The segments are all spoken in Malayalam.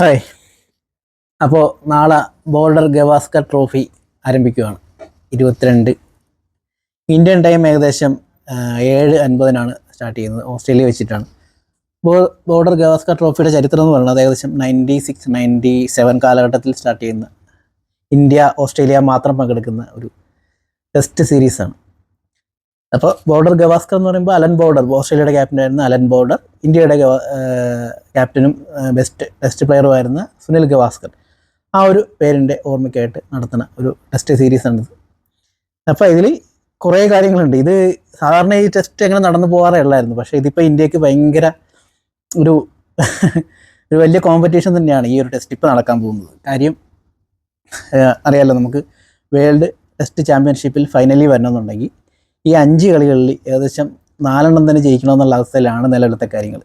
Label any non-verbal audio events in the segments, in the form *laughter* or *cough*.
ഹായ്. അപ്പോൾ നാളെ ബോർഡർ ഗവാസ്കർ ട്രോഫി ആരംഭിക്കുകയാണ്. ഇരുപത്തിരണ്ട്. ഇന്ത്യൻ ടൈം ഏകദേശം ഏഴ് അൻപതിനാണ് സ്റ്റാർട്ട് ചെയ്യുന്നത്. ഓസ്ട്രേലിയ വെച്ചിട്ടാണ്. ബോർഡർ ഗവാസ്കർ ട്രോഫിയുടെ ചരിത്രം എന്ന് പറയുന്നത് ഏകദേശം നയന്റി സിക്സ് നയന്റി സെവൻ കാലഘട്ടത്തിൽ സ്റ്റാർട്ട് ചെയ്യുന്ന ഇന്ത്യ ഓസ്ട്രേലിയ മാത്രം പങ്കെടുക്കുന്ന ഒരു ടെസ്റ്റ് സീരീസാണ്. അപ്പോൾ ബോർഡർ ഗവാസ്കർ എന്ന് പറയുമ്പോൾ അലൻ ബോർഡർ ഓസ്ട്രേലിയയുടെ ക്യാപ്റ്റനായിരുന്ന അലൻ ബോർഡർ ഇന്ത്യയുടെ ക്യാപ്റ്റനും ബെസ്റ്റ് ടെസ്റ്റ് പ്ലെയറുമായിരുന്ന സുനിൽ ഗവാസ്കർ. ആ ഒരു പേരിന്റെ ഓർമ്മയ്ക്കായിട്ട് നടത്തുന്ന ഒരു ടെസ്റ്റ് സീരീസ് സീരീസാണിത് അപ്പോൾ ഇതിൽ കുറേ കാര്യങ്ങളുണ്ട്. ഇത് സാധാരണ ഈ ടെസ്റ്റ് എങ്ങനെ നടന്നു പോകാറേ ഉള്ളായിരുന്നു. പക്ഷേ ഇതിപ്പോൾ ഇന്ത്യയ്ക്ക് ഭയങ്കര ഒരു *laughs* ഒരു വലിയ കോമ്പറ്റീഷൻ തന്നെയാണ് ഈ ഒരു ടെസ്റ്റ് ഇപ്പോൾ നടക്കാൻ പോകുന്നത്. കാര്യം അറിയാലോ നമുക്ക് വേൾഡ് ടെസ്റ്റ് ചാമ്പ്യൻഷിപ്പിൽ ഫൈനലി വരണമെന്നുണ്ടെങ്കിൽ ഈ അഞ്ച് കളികളിൽ ഏകദേശം നാലെണ്ണം തന്നെ ജയിക്കണമെന്നുള്ള അവസ്ഥയിലാണ് നിലവിലത്തെ കാര്യങ്ങൾ.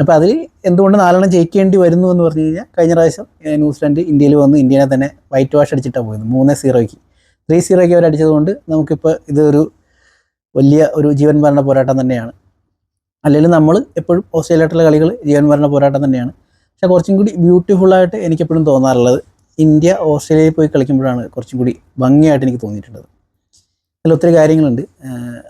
അപ്പോൾ അതിൽ എന്തുകൊണ്ട് നാലെണ്ണം ജയിക്കേണ്ടി വരുന്നു എന്ന് പറഞ്ഞു കഴിഞ്ഞാൽ കഴിഞ്ഞ പ്രാവശ്യം ന്യൂസിലാൻഡ് ഇന്ത്യയിൽ വന്ന് ഇന്ത്യനെ തന്നെ വൈറ്റ് വാഷ് അടിച്ചിട്ടാണ് പോയത് മൂന്ന് സീറോയ്ക്ക്. ത്രീ സീറോയ്ക്ക് അവർ അടിച്ചതുകൊണ്ട് നമുക്കിപ്പോൾ ഇതൊരു വലിയ ഒരു ജീവൻ മരണ പോരാട്ടം തന്നെയാണ്. അല്ലെങ്കിൽ നമ്മൾ എപ്പോഴും ഓസ്ട്രേലിയയായിട്ടുള്ള കളികൾ ജീവൻ മരണ പോരാട്ടം തന്നെയാണ്. പക്ഷേ കുറച്ചും കൂടി ബ്യൂട്ടിഫുള്ളായിട്ട് എനിക്കെപ്പോഴും തോന്നാറുള്ളത് ഇന്ത്യ ഓസ്ട്രേലിയയിൽ പോയി കളിക്കുമ്പോഴാണ് കുറച്ചും കൂടി ഭംഗിയായിട്ട് എനിക്ക് തോന്നിയിട്ടുള്ളത്. അതിൽ ഒത്തിരി കാര്യങ്ങളുണ്ട്.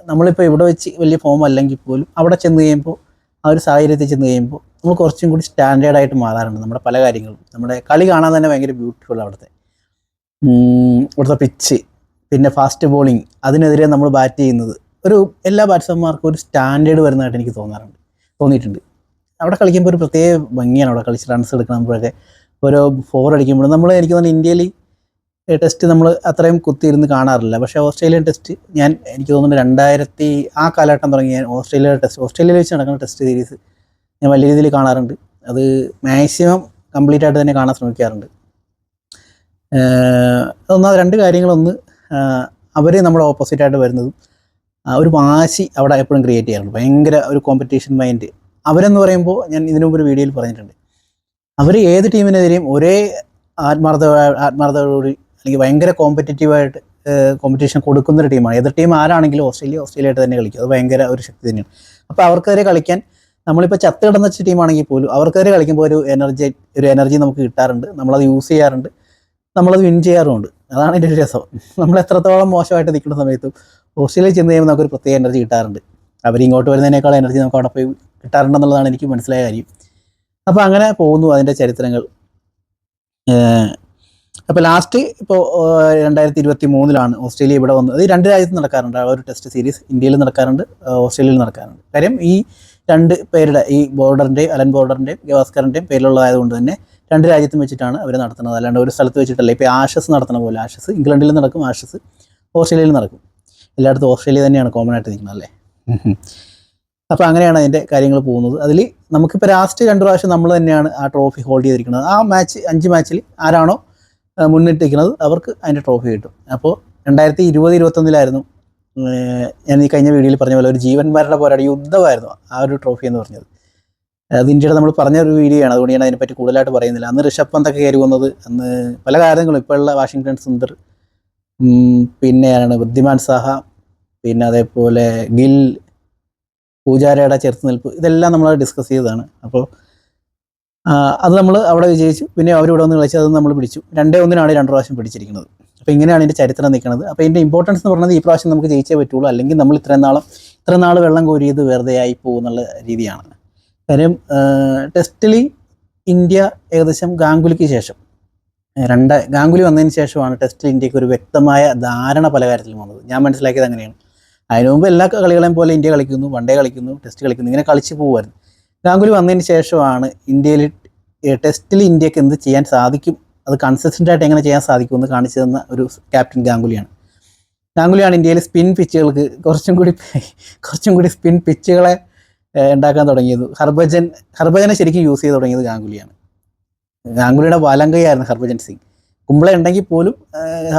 നമ്മളിപ്പോൾ ഇവിടെ വെച്ച് വലിയ ഫോം അല്ലെങ്കിൽ പോലും അവിടെ ചെന്ന് കഴിയുമ്പോൾ ആ ഒരു സാഹചര്യത്തിൽ ചെന്ന് കഴിയുമ്പോൾ നമ്മൾ കുറച്ചും കൂടി സ്റ്റാൻഡേർഡ് ആയിട്ട് മാറാറുണ്ട് നമ്മുടെ പല കാര്യങ്ങളും. നമ്മുടെ കളി കാണാൻ തന്നെ ഭയങ്കര ബ്യൂട്ടിഫുൾ അവിടുത്തെ. ഇവിടുത്തെ പിച്ച് പിന്നെ ഫാസ്റ്റ് ബോളിങ് അതിനെതിരെ നമ്മൾ ബാറ്റ് ചെയ്യുന്നത്. ഒരു എല്ലാ ബാറ്റ്സ്മാൻമാർക്കും ഒരു സ്റ്റാൻഡേർഡ് വരുന്നതായിട്ട് എനിക്ക് തോന്നാറുണ്ട് തോന്നിയിട്ടുണ്ട്. അവിടെ കളിക്കുമ്പോൾ ഒരു പ്രത്യേക ഭംഗിയാണ് അവിടെ കളിച്ച് റൺസ് എടുക്കുമ്പോഴൊക്കെ ഓരോ ഫോർ അടിക്കുമ്പോഴും നമ്മൾ എനിക്ക് തോന്നുന്നു ഇന്ത്യയിൽ ടെസ്റ്റ് നമ്മൾ അത്രയും കുത്തിയിരുന്ന് കാണാറില്ല. പക്ഷേ ഓസ്ട്രേലിയൻ ടെസ്റ്റ് ഞാൻ എനിക്ക് തോന്നുന്നു രണ്ടായിരത്തി ആ കാലഘട്ടം തുടങ്ങി ഞാൻ ഓസ്ട്രേലിയ ടെസ്റ്റ് ഓസ്ട്രേലിയയിൽ വെച്ച് നടക്കുന്ന ടെസ്റ്റ് സീരീസ് ഞാൻ വലിയ രീതിയിൽ കാണാറുണ്ട്. അത് മാക്സിമം കംപ്ലീറ്റ് ആയിട്ട് തന്നെ കാണാൻ ശ്രമിക്കാറുണ്ട്. അതൊന്നാ രണ്ട് കാര്യങ്ങളൊന്ന് അവർ നമ്മുടെ ഓപ്പോസിറ്റായിട്ട് വരുന്നതും ഒരു വാശി അവിടെ എപ്പോഴും ക്രിയേറ്റ് ചെയ്യാറുണ്ട്. ഭയങ്കര ഒരു കോമ്പറ്റീഷൻ മൈൻഡ് അവരെന്ന് പറയുമ്പോൾ ഞാൻ ഇതിനു മുമ്പ് ഒരു വീഡിയോയിൽ പറഞ്ഞിട്ടുണ്ട്. അവർ ഏത് ടീമിനെതിരെയും ഒരേ ആത്മാർത്ഥ ആത്മാർത്ഥതയോടുകൂടി അല്ലെങ്കിൽ ഭയങ്കര കോമ്പറ്റേറ്റീവായിട്ട് കോമ്പറ്റീഷൻ കൊടുക്കുന്ന ഒരു ടീമാണ്. എതിർ ടീം ആരാണെങ്കിലും ഓസ്ട്രേലിയ ഓസ്ട്രേലിയ ആയിട്ട് തന്നെ കളിക്കും. അത് ഭയങ്കര ഒരു ശക്തി തന്നെയാണ്. അപ്പോൾ അവർക്കെതിരെ കളിക്കാൻ നമ്മളിപ്പോൾ ചത്ത് കിടന്ന ടീമാണെങ്കിൽ പോലും അവർക്കെതിരെ കളിക്കുമ്പോൾ ഒരു എനർജി ഒരു എനർജി നമുക്ക് കിട്ടാറുണ്ട്. നമ്മളത് യൂസ് ചെയ്യാറുണ്ട്. നമ്മളത് വിൻ ചെയ്യാറുമുണ്ട്. അതാണ് എന്റെ ഒരു രസം. നമ്മൾ എത്രത്തോളം മോശമായിട്ട് നിൽക്കുന്ന സമയത്തും ഓസ്ട്രേലിയ ചെന്ന് കഴിയുമ്പോൾ നമുക്കൊരു പ്രത്യേക എനർജി കിട്ടാറുണ്ട്. അവർ ഇങ്ങോട്ട് വരുന്നതിനേക്കാൾ എനർജി നമുക്ക് അവിടെ പോയി കിട്ടാറുണ്ടെന്നുള്ളതാണ് എനിക്ക് മനസ്സിലായ കാര്യം. അപ്പോൾ അങ്ങനെ പോകുന്നു അതിന്റെ ചരിത്രങ്ങൾ. അപ്പോൾ ലാസ്റ്റ് ഇപ്പോൾ രണ്ടായിരത്തി ഇരുപത്തി മൂന്നിലാണ് ഓസ്ട്രേലിയ ഇവിടെ വന്നത്. അത് രണ്ട് രാജ്യത്ത് നടക്കാറുണ്ട്. ആ ഒരു ടെസ്റ്റ് സീരീസ് ഇന്ത്യയിൽ നടക്കാറുണ്ട് ഓസ്ട്രേലിയയിൽ നടക്കാറുണ്ട്. കാര്യം ഈ രണ്ട് പേരുടെ ഈ ബോർഡറിന്റെയും അലൻ ബോർഡറിന്റെയും ഗവാസ്കറിന്റെയും പേരിലുള്ളതായതുകൊണ്ട് തന്നെ രണ്ട് രാജ്യത്തും വെച്ചിട്ടാണ് അവർ നടത്തുന്നത്. അല്ലാണ്ട് ഒരു സ്ഥലത്ത് വെച്ചിട്ടല്ല. ഇപ്പോൾ ആഷസ് നടത്തുന്ന പോലെ ആഷസ് ഇംഗ്ലണ്ടിൽ നടക്കും ആഷസ് ഓസ്ട്രേലിയയിൽ നടക്കും. എല്ലായിടത്തും ഓസ്ട്രേലിയ തന്നെയാണ് കോമൺ ആയിട്ട് നിൽക്കുന്നത് അല്ലേ? അപ്പോൾ അങ്ങനെയാണ് അതിന്റെ കാര്യങ്ങൾ പോകുന്നത്. അതിൽ നമുക്കിപ്പോൾ ലാസ്റ്റ് രണ്ട് പ്രാവശ്യം നമ്മൾ തന്നെയാണ് ആ ട്രോഫി ഹോൾഡ് ചെയ്തിരിക്കുന്നത്. ആ മാച്ച് അഞ്ച് മാച്ചിൽ ആരാണോ മുന്നിട്ടിരിക്കുന്നത് അവർക്ക് അതിന്റെ ട്രോഫി കിട്ടും. അപ്പോൾ രണ്ടായിരത്തി ഇരുപത് ഇരുപത്തൊന്നിലായിരുന്നു ഞാൻ ഈ കഴിഞ്ഞ വീഡിയോയിൽ പറഞ്ഞ പോലെ ഒരു ജീവന്മാരുടെ പോരാടി യുദ്ധമായിരുന്നു ആ ഒരു ട്രോഫി എന്ന് പറഞ്ഞത്. അത് ഇന്ത്യയുടെ നമ്മൾ പറഞ്ഞ ഒരു വീഡിയോ ആണ് അതുകൊണ്ട് ഞാൻ അതിനെപ്പറ്റി കൂടുതലായിട്ട് പറയുന്നില്ല. അന്ന് ഋഷഭ് പന്തൊക്കെ കയറി വന്നത് അന്ന് പല കാര്യങ്ങളും ഇപ്പോഴുള്ള വാഷിങ്ടൺ സുന്ദർ പിന്നെയാണ് വൃദ്ധിമാൻ സാഹ പിന്നെ അതേപോലെ ഗിൽ പൂജാരയുടെ ചെറുത്തുനിൽപ്പ് ഇതെല്ലാം നമ്മൾ ഡിസ്കസ് ചെയ്തതാണ്. അപ്പോൾ അത് നമ്മൾ അവിടെ വിജയിച്ചു. പിന്നെ അവരിവിടെ വന്ന് കളിച്ച് അത് നമ്മൾ പിടിച്ചു. രണ്ടേ ഒന്നിനാണ് രണ്ട് പ്രാവശ്യം പിടിച്ചിരിക്കുന്നത്. അപ്പോൾ ഇങ്ങനെയാണ് ഇതിന്റെ ചരിത്രം നിൽക്കുന്നത്. അപ്പോൾ ഇതിന്റെ ഇമ്പോർട്ടൻസ് എന്ന് പറയുന്നത് ഈ പ്രാവശ്യം നമുക്ക് ജയിച്ചേ പറ്റുള്ളൂ. അല്ലെങ്കിൽ നമ്മൾ ഇത്രയും നാളും ഇത്ര നാൾ വെള്ളം കോരിയത് വെറുതെ ആയി പോകുന്നുള്ള രീതിയാണ്. കാര്യം ടെസ്റ്റിൽ ഇന്ത്യ ഏകദേശം ഗാംഗുലിക്ക് ശേഷം രണ്ട് ഗാംഗുലി വന്നതിന് ശേഷമാണ് ടെസ്റ്റിൽ ഇന്ത്യയ്ക്ക് ഒരു വ്യക്തമായ ധാരണ പല കാര്യത്തിലും വന്നത്. ഞാൻ മനസ്സിലാക്കിയത് അങ്ങനെയാണ്. അതിനു മുമ്പ് എല്ലാ കളികളെയും പോലെ ഇന്ത്യ കളിക്കുന്നു വൺ ഡേ കളിക്കുന്നു ടെസ്റ്റ് കളിക്കുന്നു ഇങ്ങനെ കളിച്ച് പോകുമായിരുന്നു ഗാംഗുലി വന്നതിന് ശേഷമാണ് ഇന്ത്യയിൽ ടെസ്റ്റിൽ ഇന്ത്യയ്ക്ക് എന്ത് ചെയ്യാൻ സാധിക്കും അത് കൺസിസ്റ്റന്റ് ആയിട്ട് എങ്ങനെ ചെയ്യാൻ സാധിക്കും എന്ന് കാണിച്ചു തന്ന ഒരു ക്യാപ്റ്റൻ ഗാംഗുലിയാണ്. ഗാംഗുലിയാണ് ഇന്ത്യയിൽ സ്പിൻ പിച്ചുകൾക്ക് കുറച്ചും കൂടി കുറച്ചും കൂടി സ്പിൻ പിച്ചുകളെ ഉണ്ടാക്കാൻ തുടങ്ങിയത്. ഹർഭജൻ ഹർഭജനെ ശരിക്കും യൂസ് ചെയ്ത് തുടങ്ങിയത് ഗാംഗുലിയാണ്. ഗാംഗുലിയുടെ വലങ്കയായിരുന്നു ഹർഭജൻ സിംഗ്. കുമ്പള ഉണ്ടെങ്കിൽ പോലും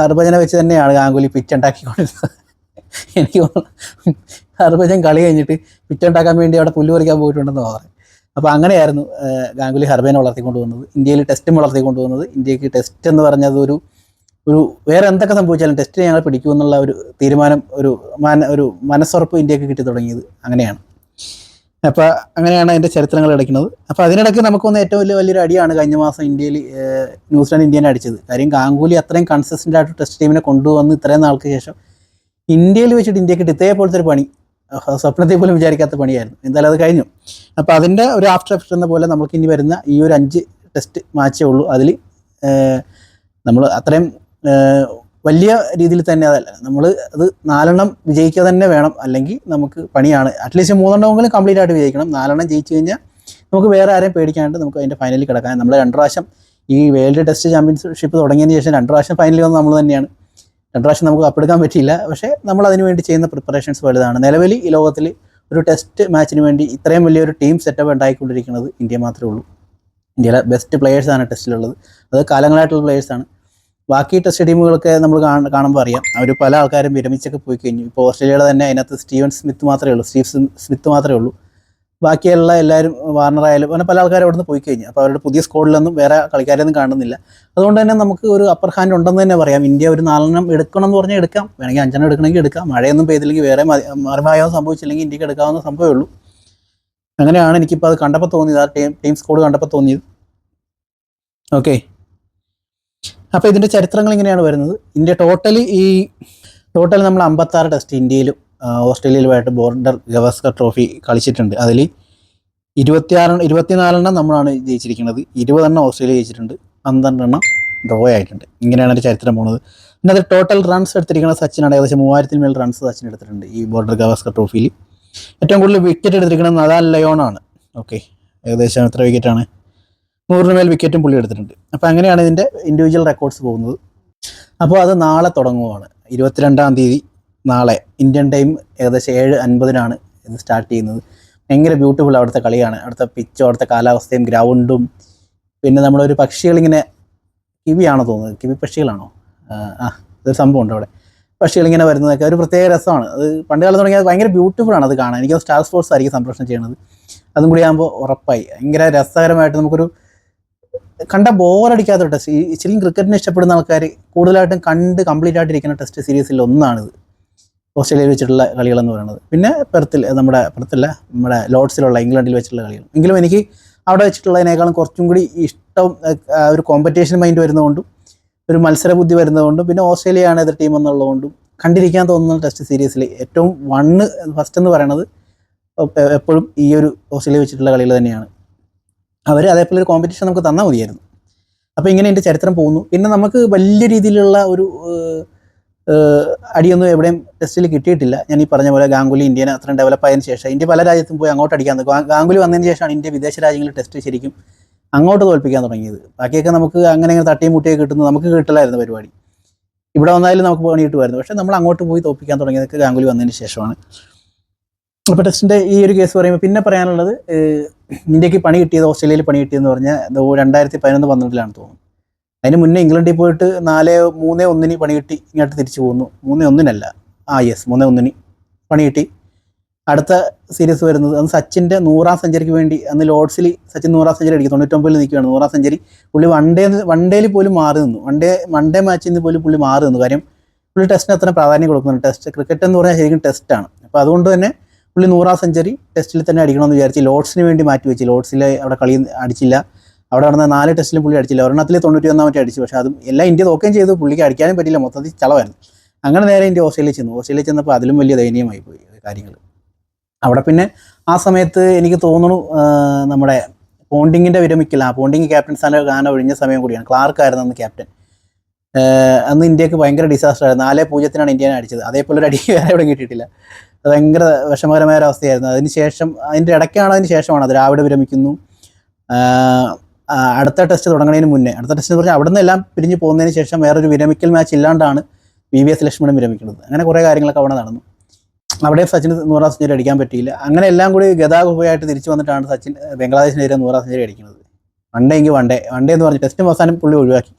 ഹർഭജനെ വെച്ച് തന്നെയാണ് ഗാംഗുലി പിച്ച് ഉണ്ടാക്കിക്കൊണ്ടിരുന്നത്. എനിക്ക് ഹർഭജൻ കളി കഴിഞ്ഞിട്ട് പിച്ച് ഉണ്ടാക്കാൻ വേണ്ടി അവിടെ പുല്ല് പറിക്കാൻ പോയിട്ടുണ്ടെന്ന് പറയാം അപ്പോൾ അങ്ങനെയായിരുന്നു ഗാംഗുലി ഹർബേനെ വളർത്തിക്കൊണ്ട് വന്നത് ഇന്ത്യയിൽ ടെസ്റ്റും വളർത്തിക്കൊണ്ട് വന്നത് ഇന്ത്യയ്ക്ക് ടെസ്റ്റ് എന്ന് പറഞ്ഞത് ഒരു ഒരു വേറെ എന്തൊക്കെ സംഭവിച്ചാലും ടെസ്റ്റ് ഞങ്ങൾ പിടിക്കുമെന്നുള്ള ഒരു തീരുമാനം ഒരു മന ഒരു മനസ്സുറപ്പ് ഇന്ത്യയ്ക്ക് കിട്ടി തുടങ്ങിയത് അങ്ങനെയാണ്. അപ്പോൾ അങ്ങനെയാണ് അതിന്റെ ചരിത്രങ്ങൾ അടയ്ക്കുന്നത് അപ്പോൾ അതിനിടയ്ക്ക് നമുക്കൊന്ന് ഏറ്റവും വലിയ വലിയൊരു അടിയാണ് കഴിഞ്ഞ മാസം ഇന്ത്യയിൽ ന്യൂസിലാൻഡ് ഇന്ത്യനെ അടിച്ചത്. കാര്യം ഗാംഗുലി അത്രയും കൺസിസ്റ്റന്റ് ആയിട്ട് ടെസ്റ്റ് ടീമിനെ കൊണ്ടുവന്ന് ഇത്രയും നാൾക്ക് ശേഷം ഇന്ത്യയിൽ വെച്ചിട്ട് ഇന്ത്യയ്ക്ക് ഇതേപോലത്തെ ഒരു പണി സ്വപ്നത്തിൽ പോലും വിചാരിക്കാത്ത പണിയായിരുന്നു. എന്തായാലും അത് കഴിഞ്ഞു. അപ്പോൾ അതിന്റെ ഒരു ആഫ്റ്റർ എഫക്റ്റ് എന്ന പോലെ നമുക്ക് ഇനി വരുന്ന ഈ ഒരു അഞ്ച് ടെസ്റ്റ് മാച്ചേ ഉള്ളൂ. അതിൽ നമ്മൾ അത്രയും വലിയ രീതിയിൽ തന്നെ അതല്ല. നമ്മൾ അത് നാലെണ്ണം വിജയിക്കുക തന്നെ വേണം. അല്ലെങ്കിൽ നമുക്ക് പണിയാണ്. അറ്റ്ലീസ്റ്റ് മൂന്നെണ്ണമെങ്കിലും കംപ്ലീറ്റ് ആയിട്ട് വിജയിക്കണം. നാലെണ്ണം ജയിച്ചു കഴിഞ്ഞാൽ നമുക്ക് വേറെ ആരെയും പേടിക്കാണ്ട് നമുക്ക് അതിന്റെ ഫൈനലിൽ കിടക്കാൻ നമ്മൾ രണ്ട് പ്രാവശ്യം ഈ വേൾഡ് ടെസ്റ്റ് ചാമ്പ്യൻഷിപ്പ് തുടങ്ങിയതിന് ശേഷം രണ്ട് പ്രാവശ്യം ഫൈനലിൽ വന്ന് നമ്മൾ തന്നെയാണ്. രണ്ട് പ്രാവശ്യം നമുക്ക് കപ്പെടുക്കാൻ പറ്റിയില്ല. പക്ഷേ നമ്മൾ അതിനു വേണ്ടി ചെയ്യുന്ന പ്രിപ്പറേഷൻസ് വലുതാണ്. നിലവിൽ ഈ ലോകത്തിൽ ഒരു ടെസ്റ്റ് മാച്ചിന് വേണ്ടി ഇത്രയും വലിയൊരു ടീം സെറ്റപ്പ് ഉണ്ടായിക്കൊണ്ടിരിക്കുന്നത് ഇന്ത്യ മാത്രമേ ഉള്ളൂ. ഇന്ത്യയിലെ ബെസ്റ്റ് പ്ലെയേഴ്സാണ് ടെസ്റ്റിലുള്ളത്. അത് കാലങ്ങളായിട്ടുള്ള പ്ലെയേഴ്സാണ് ബാക്കി ടെസ്റ്റ് ടീമുകളൊക്കെ നമ്മൾ കാണാൻ കാണുമ്പോൾ അറിയാം. അവർ പല ആൾക്കാരും വിരമിച്ചൊക്കെ പോയി കഴിഞ്ഞു. ഇപ്പോൾ ഓസ്ട്രേലിയയുടെ തന്നെ അതിനകത്ത് സ്റ്റീവൻ സ്മിത്ത് മാത്രമേ ഉള്ളൂ. സ്റ്റീവ് സ്മിത്ത് മാത്രമേ ഉള്ളൂ. ബാക്കിയുള്ള എല്ലാവരും വാർണർ ആയാലും അങ്ങനെ പല ആൾക്കാരും അവിടെ നിന്ന് പോയി കഴിഞ്ഞു. അപ്പോൾ അവരുടെ പുതിയ സ്കോഡിലൊന്നും വേറെ കളിക്കാരൊന്നും കാണുന്നില്ല. അതുകൊണ്ട് തന്നെ നമുക്ക് ഒരു അപ്പർ ഹാൻഡ് ഉണ്ടെന്ന് തന്നെ പറയാം. ഇന്ത്യ ഒരു നാലെണ്ണം എടുക്കണം എന്ന് പറഞ്ഞാൽ എടുക്കാം. വേണമെങ്കിൽ അഞ്ചെണ്ണം എടുക്കണമെങ്കിൽ എടുക്കാം. മഴയൊന്നും പെയ്തില്ലെങ്കിൽ വേറെ മറിമായോ സംഭവിച്ചില്ലെങ്കിൽ ഇന്ത്യയ്ക്ക് എടുക്കാവുന്ന സംഭവമേ ഉള്ളൂ. അങ്ങനെയാണ് എനിക്കിപ്പോൾ അത് കണ്ടപ്പോൾ തോന്നിയത് ആ ടീം ടീം സ്കോഡ് കണ്ടപ്പോൾ തോന്നിയത്. ഓക്കെ അപ്പോൾ ഇതിന്റെ ചരിത്രങ്ങൾ ഇങ്ങനെയാണ് വരുന്നത്. ഇന്ത്യ ടോട്ടലി ഈ ടോട്ടൽ നമ്മൾ അമ്പത്താറ് ടെസ്റ്റ് ഇന്ത്യയിലും ഓസ്ട്രേലിയയിലുമായിട്ട് ബോർഡർ ഗവസ്കർ ട്രോഫി കളിച്ചിട്ടുണ്ട്. അതിൽ ഇരുപത്തിയാറ് ഇരുപത്തിനാലെണ്ണം നമ്മളാണ് ജയിച്ചിരിക്കുന്നത്. ഇരുപതെണ്ണം ഓസ്ട്രേലിയ ജയിച്ചിട്ടുണ്ട്. പന്ത്രണ്ടെണ്ണം ഡ്രോ ആയിട്ടുണ്ട്. ഇങ്ങനെയാണ് എന്റെ ചരിത്രം പോകുന്നത് പിന്നെ അത് ടോട്ടൽ റൺസ് എടുത്തിരിക്കുന്ന സച്ചിനാണ്. ഏകദേശം മൂവായിരത്തിന് മേൽ റൺസ് സച്ചിൻ എടുത്തിട്ടുണ്ട് ഈ ബോർഡർ ഗവസ്കർ ട്രോഫിയിൽ. ഏറ്റവും കൂടുതൽ വിക്കറ്റ് എടുത്തിരിക്കുന്നത് നദാൽ ലയോണാണ് ഓക്കെ ഏകദേശം എത്ര വിക്കറ്റാണ് നൂറിന് മേൽ വിക്കറ്റും പുള്ളി എടുത്തിട്ടുണ്ട്. അപ്പോൾ അങ്ങനെയാണ് ഇതിന്റെ ഇൻഡിവിജ്വൽ റെക്കോർഡ്സ് പോകുന്നത്. അപ്പോൾ അത് നാളെ തുടങ്ങുവാണ്. ഇരുപത്തിരണ്ടാം തീയതി. നാളെ ഇന്ത്യൻ ടൈം ഏകദേശം ഏഴ് അൻപതിനാണ് ഇത് സ്റ്റാർട്ട് ചെയ്യുന്നത്. ഭയങ്കര ബ്യൂട്ടിഫുൾ അവിടുത്തെ കളിയാണ്. അവിടുത്തെ പിച്ചും അവിടുത്തെ കാലാവസ്ഥയും ഗ്രൗണ്ടും. പിന്നെ നമ്മളൊരു പക്ഷികളിങ്ങനെ കിവിയാണോ തോന്നുന്നത്? കിവി പക്ഷികളാണോ? ആ, ഇതൊരു സംഭവം ഉണ്ട് അവിടെ. പക്ഷികളിങ്ങനെ വരുന്നതൊക്കെ ഒരു പ്രത്യേക രസമാണ്. അത് പണ്ട് കാലം തുടങ്ങിയത് ഭയങ്കര ബ്യൂട്ടിഫുൾ ആണ് അത് കാണാൻ. എനിക്ക് സ്റ്റാർ സ്പോർട്സ് ആയിരിക്കും സംപ്രേഷണം ചെയ്യുന്നത് അതും കൂടി ആകുമ്പോൾ ഉറപ്പായി. ഭയങ്കര രസകരമായിട്ട് നമുക്കൊരു കണ്ട ബോറടിക്കാത്ത ടെസ്റ്റ് ശരിക്കും ക്രിക്കറ്റിനെ ഇഷ്ടപ്പെടുന്ന ആൾക്കാർ കൂടുതലായിട്ടും കണ്ട് കംപ്ലീറ്റ് ആയിട്ടിരിക്കുന്ന ടെസ്റ്റ് സീരീസിൽ ഒന്നാണിത്. ഓസ്ട്രേലിയയിൽ വെച്ചിട്ടുള്ള കളികളെന്ന് പറയുന്നത്. പിന്നെ പെർത്തിൽ നമ്മുടെ പെർത്തില്ല നമ്മുടെ ലോർഡ്സിലുള്ള ഇംഗ്ലണ്ടിൽ വെച്ചിട്ടുള്ള കളികൾ. എങ്കിലും എനിക്ക് അവിടെ വെച്ചിട്ടുള്ളതിനേക്കാളും കുറച്ചും കൂടി ഇഷ്ടം ഒരു കോമ്പറ്റീഷൻ മൈൻഡ് വരുന്നതുകൊണ്ടും ഒരു മത്സര ബുദ്ധി വരുന്നതുകൊണ്ടും പിന്നെ ഓസ്ട്രേലിയയാണ് എതിർ ടീം എന്നുള്ളതുകൊണ്ടും കണ്ടിരിക്കാൻ തോന്നുന്ന ടെസ്റ്റ് സീരീസിൽ ഏറ്റവും വണ്ണ് ഫസ്റ്റ് എന്ന് പറയുന്നത് എപ്പോഴും ഈ ഒരു ഓസ്ട്രേലിയ വെച്ചിട്ടുള്ള കളികൾ തന്നെയാണ്. അവർ അതേപോലെ ഒരു കോമ്പറ്റീഷൻ നമുക്ക് തന്നാൽ മതിയായിരുന്നു. അപ്പോൾ ഇങ്ങനെ എന്റെ ചരിത്രം പോകുന്നു. പിന്നെ നമുക്ക് വലിയ രീതിയിലുള്ള ഒരു അടിയൊന്നും എവിടെയും ടെസ്റ്റിൽ കിട്ടിയിട്ടില്ല. ഞാൻ ഈ പറഞ്ഞ പോലെ ഗാംഗുലി ഇന്ത്യനെ അത്രയും ഡെവലപ്പ് ആയതിനു ശേഷം. ഇന്ത്യ പല രാജ്യത്തും പോയി അങ്ങോട്ട് അടിക്കാൻ തുടങ്ങി. ഗാംഗുലി വന്നതിന് ശേഷമാണ് ഇന്ത്യ വിദേശ രാജ്യങ്ങളിൽ ടെസ്റ്റ് ശരിക്കും അങ്ങോട്ട് തോൽപ്പിക്കാൻ തുടങ്ങിയത്. ബാക്കിയൊക്കെ നമുക്ക് അങ്ങനെ ഇങ്ങനെ തട്ടിയും മുട്ടിയൊക്കെ കിട്ടുന്നത് നമുക്ക് കിട്ടില്ലായിരുന്നു പരിപാടി. ഇവിടെ വന്നാലും നമുക്ക് പണി കിട്ടുമായിരുന്നു പക്ഷേ നമ്മൾ അങ്ങോട്ട് പോയി തോൽപ്പിക്കാൻ തുടങ്ങിയതൊക്കെ ഗാംഗുലി വന്നതിന് ശേഷമാണ്. അപ്പോൾ ടെസ്റ്റിന്റെ ഈ ഒരു കേസ് പറയുമ്പോൾ പിന്നെ പറയാനുള്ളത് ഇന്ത്യയ്ക്ക് പണി കിട്ടിയത് ഓസ്ട്രേലിയയിൽ പണി കിട്ടിയെന്ന് പറഞ്ഞാൽ രണ്ടായിരത്തി പതിനൊന്ന് പന്ത്രണ്ടിലാണ് തോന്നുന്നു. അതിന് മുന്നേ ഇംഗ്ലണ്ടിൽ പോയിട്ട് നാല് മൂന്നേ ഒന്നിന് പണി കിട്ടി ഇങ്ങോട്ട് തിരിച്ചു പോകുന്നു മൂന്നേ ഒന്നിനല്ല. ആ യെസ് മൂന്നേ ഒന്നിന് പണി കിട്ടി. അടുത്ത സീരീസ് വരുന്നത് അന്ന് സച്ചിന്റെ നൂറാം സെഞ്ചുറിക്ക് വേണ്ടി അന്ന് ലോഡ്സിൽ സച്ചിൻ നൂറാം സെഞ്ചുറി അടിക്കും തൊണ്ണൂറ്റൊമ്പതിൽ നിൽക്കുകയാണ് നൂറാം സെഞ്ചുറി പുള്ളി വൺ ഡേ വൺ ഡേയിൽ പോലും മാറി നിന്നു. വൺ ഡേ വൺ ഡേ മാച്ചിൽ നിന്ന് പോലും പുള്ളി മാറി നിന്നു. കാര്യം പുള്ളി ടെസ്റ്റിന് അത്ര പ്രാധാന്യം കൊടുക്കുന്നുണ്ട്. ടെസ്റ്റ് ക്രിക്കറ്റ് എന്ന് പറഞ്ഞാൽ ശരിക്കും ടെസ്റ്റാണ് അപ്പോൾ അതുകൊണ്ട് തന്നെ പുള്ളി നൂറാം സെഞ്ചുറി ടെസ്റ്റിൽ തന്നെ അടിക്കണമെന്ന് വിചാരിച്ച് ലോഡ്സിന് വേണ്ടി മാറ്റി വെച്ച്. ലോഡ്സിൽ അവിടെ കളി അടിച്ചില്ല. അവിടെ നടന്ന നാല് ടെസ്റ്റിലും പുള്ളി അടിച്ചില്ല. ഒരെണ്ണത്തിൽ തൊണ്ണൂറ്റി ഒന്നാമത്തെ അടിച്ചു. പക്ഷേ അതും എല്ലാം ഇന്ത്യ നോക്കുകയും ചെയ്തു. പുള്ളിക്ക് അടിക്കാനും പറ്റില്ല മൊത്തത്തിൽ ചളവായിരുന്നു. അങ്ങനെ നേരെ ഇന്ത്യ ഓസ്ട്രേലിയ ചെന്നു. ഓസ്ട്രേലിയ ചെന്നപ്പോൾ അതിലും വലിയ ദയനീയമായി പോയി കാര്യങ്ങൾ അവിടെ പിന്നെ ആ സമയത്ത് എനിക്ക് തോന്നുന്നു നമ്മുടെ പോണ്ടിങ്ങിന്റെ വിരമിക്കൽ ആ പോണ്ടിങ് ക്യാപ്റ്റൻ സ്ഥാനം ഗാന ഒഴിഞ്ഞ സമയം കൂടിയാണ്. ക്ലാർക്ക് ആയിരുന്നു അന്ന് ക്യാപ്റ്റൻ. അന്ന് ഇന്ത്യയ്ക്ക് ഭയങ്കര ഡിസാസ്റ്റർ ആയിരുന്നു. നാലേ പൂജ്യത്തിനാണ് ഇന്ത്യനെ അടിച്ചത്. അതേപോലെ ഒരു അടി വേറെ എവിടെ കിട്ടിയിട്ടില്ല. അത് ഭയങ്കര വിഷമകരമായ ഒരു അവസ്ഥയായിരുന്നു. അതിന് ശേഷം അതിന്റെ ഇടയ്ക്കാണ് അതിന് ശേഷമാണ് അത്. രാവിലെ വിരമിക്കുന്നു. അടുത്ത ടെസ്റ്റ് തുടങ്ങുന്നതിന് മുന്നേ. അടുത്ത ടെസ്റ്റ് പറഞ്ഞാൽ അവിടെ എല്ലാം പിരിഞ്ഞു പോകുന്നതിന് ശേഷം വേറൊരു വിരമിക്കൽ മാച്ച് ഇല്ലാണ്ടാണ് വി വി എസ് ലക്ഷ്മണൻ വിരമിക്കുന്നത്. അങ്ങനെ കുറേ കാര്യങ്ങളൊക്കെ അവിടെ നടന്നു. അവിടെ സച്ചിന് നൂറാം സെഞ്ചുറി അടിക്കാൻ പറ്റിയില്ല. അങ്ങനെ എല്ലാം കൂടി ഗതാഗതമായിട്ട് തിരിച്ചു വന്നിട്ടാണ് സച്ചിൻ ബംഗ്ലാദേശിനെതിരെ നൂറാം സെഞ്ചുറി അടിക്കുന്നത്. വൺഡേ എങ്കിൽ വൺഡേ വൺഡേ എന്ന് പറഞ്ഞ് ടെസ്റ്റും അവസാനം പുള്ളി ഒഴിവാക്കി.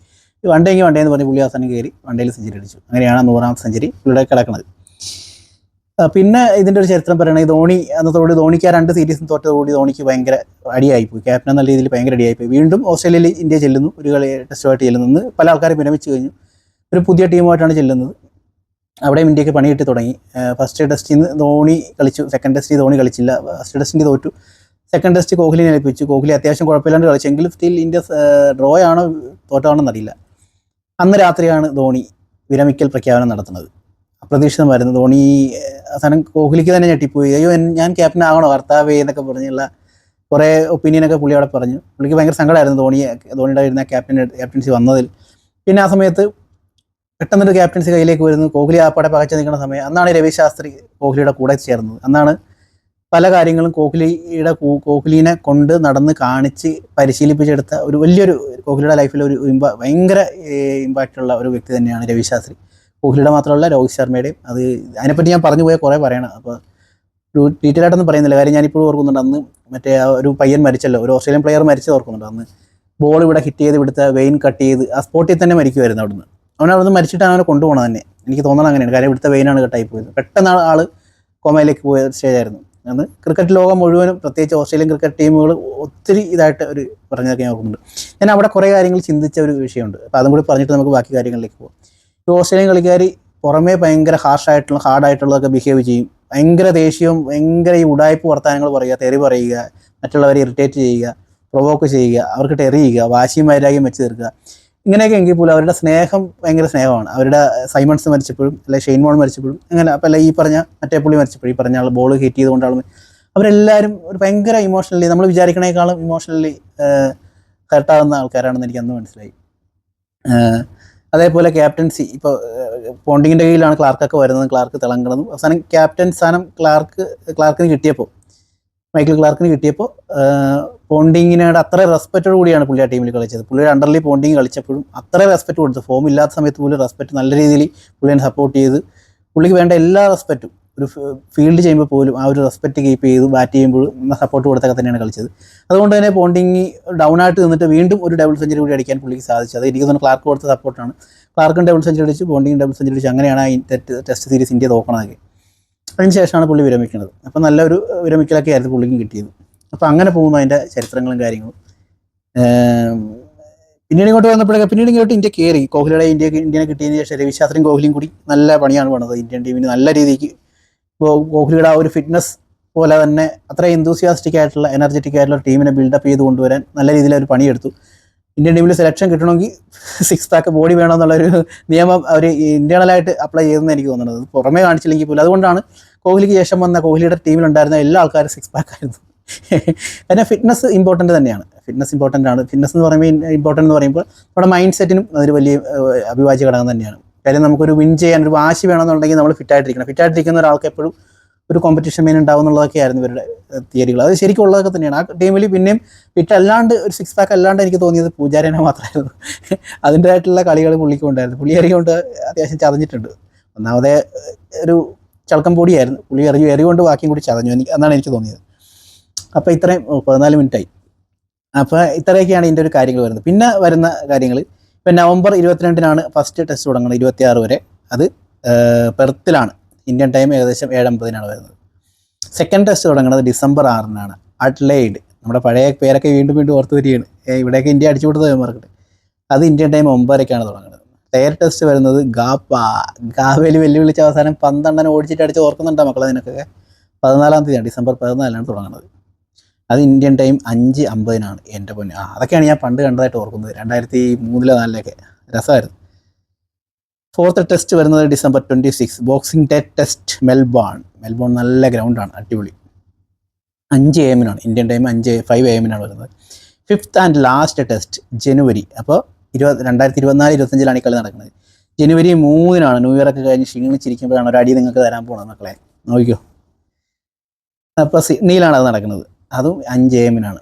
വൺഡേ എങ്കിൽ വണ്ടേ എന്ന് പറഞ്ഞ് പുള്ളി അവസാനം കയറി വണ്ടേയിൽ സെഞ്ചുറി അടിച്ചു. അങ്ങനെയാണ് നൂറാം സെഞ്ചുറി പുള്ളിയുടെ കിടക്കുന്നത്. പിന്നെ ഇതിന്റെ ഒരു ചരിത്രം പറയുകയാണെങ്കിൽ ധോണി അന്നത്തോട് ധോണിക്ക് ആ രണ്ട് സീരീസും തോറ്റതോടി ധോണിക്ക് ഭയങ്കര അടിയായിപ്പോയി. ക്യാപ്റ്റൻ എന്ന രീതിയിൽ ഭയങ്കര അടിയായിപ്പോയി. വീണ്ടും ഓസ്ട്രേലിയയിൽ ഇന്ത്യ ചെല്ലുന്നു ഒരു കളി ടെസ്റ്റുമായിട്ട് ചെല്ലുന്നു. പല ആൾക്കാരും വിരമിച്ചു കഴിഞ്ഞു. ഒരു പുതിയ ടീമുമായിട്ടാണ് ചെല്ലുന്നത്. അവിടെയും ഇന്ത്യയ്ക്ക് പണി കിട്ടി തുടങ്ങി. ഫസ്റ്റ് ടെസ്റ്റിൽ നിന്ന് ധോണി കളിച്ചു സെക്കൻഡ് ടെസ്റ്റിൽ ധോണി കളിച്ചില്ല. ഫസ്റ്റ് ടെസ്റ്റിന്റെ തോറ്റു. സെക്കൻഡ് ടെസ്റ്റ് കോഹ്ലിനെ ഏൽപ്പിച്ചു. കോഹ്ലി അത്യാവശ്യം കുഴപ്പമില്ലാണ്ട് കളിച്ചെങ്കിലും സ്റ്റിൽ ഇന്ത്യ ഡ്രോ ആണോ തോറ്റാണോ എന്നറിയില്ല. അന്ന് രാത്രിയാണ് ധോണി വിരമിക്കൽ പ്രഖ്യാപനം നടത്തുന്നത്. അപ്രതീക്ഷിതമായിരുന്നു ധോണി അവസാനം കോഹ്ലിക്ക് തന്നെ ഞെട്ടിപ്പോയി. അയ്യോ ഞാൻ ക്യാപ്റ്റൻ ആകണോ? കർത്താവേ എന്നൊക്കെ പറഞ്ഞുള്ള കുറേ ഒപ്പീനിയനൊക്കെ പുള്ളി അവിടെ പറഞ്ഞു. പുള്ളിക്ക് ഭയങ്കര സങ്കടമായിരുന്നു ധോണി ധോണിയുടെ വരുന്ന ക്യാപ്റ്റൻ ക്യാപ്റ്റൻസി വന്നതിൽ. പിന്നെ ആ സമയത്ത് പെട്ടെന്നൊരു ക്യാപ്റ്റൻസി കയ്യിലേക്ക് വരുന്നു. കോഹ്ലി ആപ്പാടെ പകച്ചു നിൽക്കുന്ന സമയം. അന്നാണ് രവി ശാസ്ത്രി കോഹ്ലിയുടെ കൂടെ ചേർന്നത്. അന്നാണ് പല കാര്യങ്ങളും കോഹ്ലിയുടെ കോഹ്ലിനെ കൊണ്ട് നടന്ന് കാണിച്ച് പരിശീലിപ്പിച്ചെടുത്ത ഒരു വലിയൊരു കോഹ്ലിയുടെ ലൈഫിൽ ഒരു ഇമ്പാ ഭയങ്കര ഇമ്പാക്റ്റുള്ള ഒരു വ്യക്തി തന്നെയാണ് രവി ശാസ്ത്രി കോഹ്ലിയുടെ മാത്രമല്ല രോഹിത് ശർമ്മയുടെയും. അത് അതിനെപ്പറ്റി ഞാൻ പറഞ്ഞു പോയാൽ കുറേ പറയണം. അപ്പോൾ ഒരു ഡീറ്റെയിൽ ആയിട്ടൊന്നും പറയുന്നില്ല. കാര്യം ഞാനിപ്പോഴും ഓർക്കുന്നുണ്ട്. അന്ന് മറ്റേ ഒരു പയ്യൻ മരിച്ചല്ലോ. ഒരു ഓസ്ട്രേലിയൻ പ്ലെയർ മരിച്ചത് ഓർക്കുന്നുണ്ട്. അന്ന് ബോൾ ഇവിടെ ഹിറ്റ് ചെയ്ത് ഇവിടുത്തെ വെയിൻ കട്ട് ചെയ്ത് ആ സ്പോട്ടിൽ തന്നെ മരിക്കുമായിരുന്നു അവിടുന്ന്. അവൻ അവിടുന്ന് മരിച്ചിട്ടാണ് അവനെ കൊണ്ടുപോകണം തന്നെ. എനിക്ക് തോന്നണം അങ്ങനെയാണ്. കാര്യം ഇവിടുത്തെ വെയിനാണ് കട്ടായി പോയത്. പെട്ടെന്ന് ആൾ കോമയിലേക്ക് പോയ സ്റ്റേജ് ആയിരുന്നു. അന്ന് ക്രിക്കറ്റ് ലോകം മുഴുവനും പ്രത്യേകിച്ച് ഓസ്ട്രേലിയൻ ക്രിക്കറ്റ് ടീമുകൾ ഒത്തിരി ഇതായിട്ട് ഒരു പറഞ്ഞതൊക്കെ ഞാൻ ഓർക്കുന്നുണ്ട്. ഞാൻ അവിടെ കുറേ കാര്യങ്ങൾ ചിന്തിച്ച ഒരു വിഷയമുണ്ട്. അപ്പോൾ അതും കൂടി പറഞ്ഞിട്ട് നമുക്ക് ബാക്കി കാര്യങ്ങളിലേക്ക് പോകാം ഈ ഓസ്ട്രേലിയൻ കളിക്കാർ പുറമേ ഭയങ്കര ഹാർഷായിട്ടുള്ള ഹാർഡായിട്ടുള്ളതൊക്കെ ബിഹേവ് ചെയ്യും. ഭയങ്കര ദേഷ്യവും ഭയങ്കര ഈ ഉടായ്പ വർത്തമാനങ്ങൾ പറയുക തെറി പറയുക മറ്റുള്ളവരെ ഇറിറ്റേറ്റ് ചെയ്യുക പ്രൊവോക്ക് ചെയ്യുക അവർക്ക് ടെറിയുക വാശിയും വൈരാഗ്യം വെച്ച് തീർക്കുക. ഇങ്ങനെയൊക്കെ എങ്കിൽ പോലും അവരുടെ സ്നേഹം ഭയങ്കര സ്നേഹമാണ്. അവരുടെ സൈമൺസ് മരിച്ചപ്പോഴും അല്ലെ ഷെയ്ൻ മോൾ മരിച്ചപ്പോഴും അങ്ങനെ അപ്പം അല്ല ഈ പറഞ്ഞ മറ്റേ പുള്ളി മരിച്ചപ്പോഴും ഈ പറഞ്ഞ ആൾ ബോൾ ഹിറ്റ് ചെയ്തുകൊണ്ടാണ് അവരെല്ലാവരും ഒരു ഭയങ്കര ഇമോഷണലി നമ്മൾ വിചാരിക്കണേക്കാളും ഇമോഷണലി ഹർട്ടാകുന്ന ആൾക്കാരാണെന്ന് എനിക്ക് അന്ന് മനസ്സിലായി. അതേപോലെ ക്യാപ്റ്റൻസി ഇപ്പോൾ പോണ്ടിങ്ങിന്റെ കീഴിലാണ് ക്ലാർക്കൊക്കെ വരുന്നത് ക്ലാർക്ക് തിളങ്ങുന്നതും. അവസാനം ക്യാപ്റ്റൻ സ്ഥാനം ക്ലാർക്ക് ക്ലാർക്കിന് കിട്ടിയപ്പോൾ മൈക്കിൾ ക്ലാർക്കിന് കിട്ടിയപ്പോൾ പോണ്ടിങ്ങിനോട് അത്ര റെസ്പെക്റ്റോട് കൂടിയാണ് പുള്ളി ആ ടീമിൽ കളിച്ചത്. പുള്ളിയുടെ അണ്ടർലി പോണ്ടിങ് കളിച്ചപ്പോഴും അത്ര റെസ്പെക്റ്റ് കൊടുത്തു ഫോം ഇല്ലാത്ത സമയത്ത് പോലും റെസ്പെക്റ്റ് നല്ല രീതിയിൽ പുള്ളിയെ സപ്പോർട്ട് ചെയ്ത് പുള്ളിക്ക് വേണ്ട എല്ലാ റെസ്പെക്റ്റും ഒരു ഫീൽഡ് ചെയ്യുമ്പോൾ പോലും ആ ഒരു റെസ്പെക്റ്റ് കീപ്പ് ചെയ്ത് ബാറ്റ് ചെയ്യുമ്പോൾ സപ്പോർട്ട് കൊടുത്തൊക്കെ തന്നെയാണ് കളിച്ചത്. അതുകൊണ്ട് തന്നെ പോണ്ടിങ് ഡൗൺ ആയിട്ട് നിന്നിട്ട് വീണ്ടും ഒരു ഡബിൾ സെഞ്ചുറി കൂടി അടിക്കാൻ പുള്ളിക്ക് സാധിച്ചത്. അത് എനിക്ക് തോന്നുന്നു ക്ലാർക്ക് കൊടുത്ത സപ്പോർട്ടാണ് ക്ലാർക്കും ഡബിൾ സെഞ്ചുറി അടിച്ച് ബോണ്ടിങ് ഡബിൾ സെഞ്ചുറി അടിച്ച്. അങ്ങനെയാണ് ടെസ്റ്റ് സീരീസ് ഇന്ത്യ നോക്കണതൊക്കെ. അതിന് ശേഷമാണ് പുള്ളി വിരമിക്കുന്നത്. അപ്പോൾ നല്ലൊരു വിരമിക്കലൊക്കെ ആയിരുന്നു പുള്ളിക്ക് കിട്ടിയത്. അപ്പോൾ അങ്ങനെ പോകുന്നു അതിന്റെ ചരിത്രങ്ങളും കാര്യങ്ങളും. പിന്നീട് ഇങ്ങോട്ട് വന്നപ്പോഴൊക്കെ പിന്നീട് ഇങ്ങോട്ട് ഇന്ത്യ കയറി കോഹ്ലിയുടെ ഇന്ത്യ ഇന്ത്യനെ കിട്ടിയതിന് ശേഷം രവിശാസ്ത്രിയും കോഹ്ലിയും കൂടി നല്ല പണിയാണ് പണിത് ഇന്ത്യൻ ടീമിന് നല്ല രീതിക്ക് കോഹ്ലിയുടെ ആ ഒരു ഫിറ്റ്നസ് പോലെ തന്നെ അത്ര എന്തൂസിയാസ്റ്റിക് ആയിട്ടുള്ള എനർജറ്റിക് ആയിട്ടുള്ള ടീമിനെ ബിൽഡപ്പ് ചെയ്ത് കൊണ്ടുവരാൻ നല്ല രീതിയിൽ അവർ പണിയെടുത്തു. ഇന്ത്യൻ ടീമിൽ സെലക്ഷൻ കിട്ടണമെങ്കിൽ സിക്സ് പാക്ക് ബോഡി വേണമെന്നുള്ളൊരു നിയമം അവർ ഇന്റേണലായിട്ട് അപ്ലൈ ചെയ്തെന്ന് എനിക്ക് തോന്നുന്നത്. പുറമേ കാണിച്ചില്ലെങ്കിൽ പോലും. അതുകൊണ്ടാണ് കോഹ്ലിക്ക് ശേഷം വന്ന കോഹ്ലിയുടെ ടീമിലുണ്ടായിരുന്ന എല്ലാ ആൾക്കാരും സിക്സ് പാക്ക് ആയിരുന്നു. കാരണം ഫിറ്റ്നസ് ഇമ്പോർട്ടന്റ് തന്നെയാണ്. ഫിറ്റ്നസ് ഇമ്പോർട്ടന്റ് ആണ്. ഫിറ്റ്നസ് എന്ന് പറയുമ്പോൾ ഇമ്പോർട്ടന്റ് എന്ന് പറയുമ്പോൾ നമ്മുടെ മൈൻഡ് സെറ്റിനും അതൊരു വലിയ അഭിവാജ്യ ഘടകം തന്നെയാണ്. കാര്യം നമുക്കൊരു വിൻ ചെയ്യാൻ ഒരു വാശി വേണമെന്നുണ്ടെങ്കിൽ നമ്മൾ ഫിറ്റായിട്ടിരിക്കണം ഫിറ്റായിട്ടിരിക്കുന്ന ഒരാൾക്ക് എപ്പോഴും ഒരു കോമ്പറ്റീഷൻ മെയിൻ ഉണ്ടാവും എന്നുള്ളതൊക്കെ ആയിരുന്നു ഇവരുടെ തിയറികൾ അത് ശരിക്കും ഉള്ളതൊക്കെ തന്നെയാണ്. ആ ടീമിൽ പിന്നെയും ഫിറ്റ് അല്ലാണ്ട് ഒരു സിക്സ് പാക്ക് അല്ലാണ്ട് എനിക്ക് തോന്നിയത് പൂജാരനെ മാത്രമായിരുന്നു. *laughs* അതിന്റെതായിട്ടുള്ള കളികൾ പുള്ളിക്ക് ഉണ്ടായിരുന്നു. പുള്ളി എറിയുകൊണ്ട് അത്യാവശ്യം ചതഞ്ഞിട്ടുണ്ട്. ഒന്നാമതേ ഒരു ചളക്കം പൊടിയായിരുന്നു. പുള്ളി എറിഞ്ഞു എറികൊണ്ട് ബാക്കിയും കൂടി ചതഞ്ഞു എനിക്ക് എന്നാണ് എനിക്ക് തോന്നിയത്. അപ്പോൾ ഇത്രയും പതിനാല് മിനിറ്റായി അപ്പോൾ ഇത്രയൊക്കെയാണ് ഇതിന്റെ ഒരു കാര്യങ്ങൾ വരുന്നത്. പിന്നെ വരുന്ന കാര്യങ്ങൾ ഇപ്പം നവംബർ ഇരുപത്തിരണ്ടിനാണ് ഫസ്റ്റ് ടെസ്റ്റ് തുടങ്ങുന്നത് ഇരുപത്തിയാറ് വരെ. അത് പെർത്തിലാണ്. ഇന്ത്യൻ ടൈം ഏകദേശം ഏഴമ്പതിനാണ് വരുന്നത്. സെക്കൻഡ് ടെസ്റ്റ് തുടങ്ങുന്നത് ഡിസംബർ ആറിനാണ്. അഡ്ലൈഡ് നമ്മുടെ പഴയ പേരൊക്കെ വീണ്ടും വീണ്ടും ഓർത്ത് വരികയാണ്. ഇവിടെയൊക്കെ ഇന്ത്യ അടിച്ചു കൊടുത്തത് മാർക്കറ്റ് അത് ഇന്ത്യൻ ടൈം ഒമ്പതരക്കാണ് തുടങ്ങുന്നത്. തേർ ടെസ്റ്റ് വരുന്നത് ഗാപ്പ. ഗാവേലി വെല്ലുവിളിച്ച അവസാനം പന്ത്രണ്ടെണ്ണം ഓടിച്ചിട്ട് അടിച്ച് ഓർക്കുന്നുണ്ടോ മക്കളെ നിനക്കൊക്കെ? പതിനാലാം തീയതിയാണ് ഡിസംബർ പതിനാലിനാണ് തുടങ്ങുന്നത്. അത് ഇന്ത്യൻ ടൈം അഞ്ച് അമ്പതിനാണ് എന്റെ പൊന്ന്. ആ അതൊക്കെയാണ് ഞാൻ പണ്ട് കണ്ടതായിട്ട് ഓർക്കുന്നത്. രണ്ടായിരത്തി മൂന്നിലോ നാലിലൊക്കെ. രസമായിരുന്നു. ഫോർത്ത് ടെസ്റ്റ് വരുന്നത് December twenty six boxing day test Melbourne Melbourne നല്ല ഗ്രൗണ്ടാണ് അടിപൊളി. അഞ്ച് എ എമ്മിനാണ് ഇന്ത്യൻ ടൈം അഞ്ച് ഫൈവ് എ എമ്മിനാണ് വരുന്നത്. ഫിഫ്ത്ത് ആൻഡ് ലാസ്റ്റ് ടെസ്റ്റ് ജനുവരി. അപ്പോൾ ഇരുപത് രണ്ടായിരത്തി ഇരുപത്തിനാല് ഇരുപത്തഞ്ചിലാണ് ഈ കളി നടക്കുന്നത്. ജനുവരി മൂന്നിനാണ് ന്യൂ ഇയറൊക്കെ കഴിഞ്ഞ് ക്ഷീണിച്ചിരിക്കുമ്പോഴാണ് ഒരു അടി നിങ്ങൾക്ക് തരാൻ പോകുന്നത് മക്കളെ. നോക്കിക്കോ. അപ്പോൾ സിഡ്നിയിലാണ് അത് നടക്കുന്നത്. അതും അഞ്ച് എമ്മിനാണ്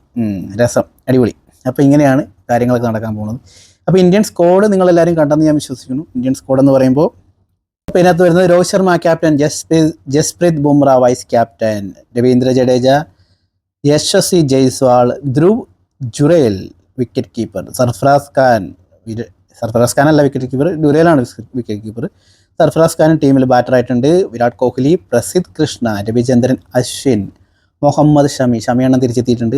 രസം. അടിപൊളി. അപ്പോൾ ഇങ്ങനെയാണ് കാര്യങ്ങളൊക്കെ നടക്കാൻ പോകുന്നത്. അപ്പോൾ ഇന്ത്യൻ സ്ക്വാഡ് നിങ്ങളെല്ലാവരും കണ്ടെന്ന് ഞാൻ വിശ്വസിക്കുന്നു. ഇന്ത്യൻ സ്ക്വാഡ് എന്ന് പറയുമ്പോൾ അപ്പോൾ ഇതിനകത്ത് വരുന്നത് Rohit Sharma captain Jasprit Jasprit Bumrah vice captain Ravindra Jadeja Yashasvi Jaiswal Dhruv Jurel wicket keeper Sarfaraz Khan Sarfaraz Khan അല്ല വിക്കറ്റ് കീപ്പർ ഡുരേലാണ് വിക്കറ്റ് കീപ്പർ സർഫറാസ് ഖാൻ ടീമിൽ ബാറ്ററായിട്ടുണ്ട് വിരാട് കോഹ്ലി പ്രസിദ് കൃഷ്ണ രവിചന്ദ്രൻ അശ്വിൻ മുഹമ്മദ് ഷമി. ഷമിയാണ് തിരിച്ചെത്തിയിട്ടുണ്ട്.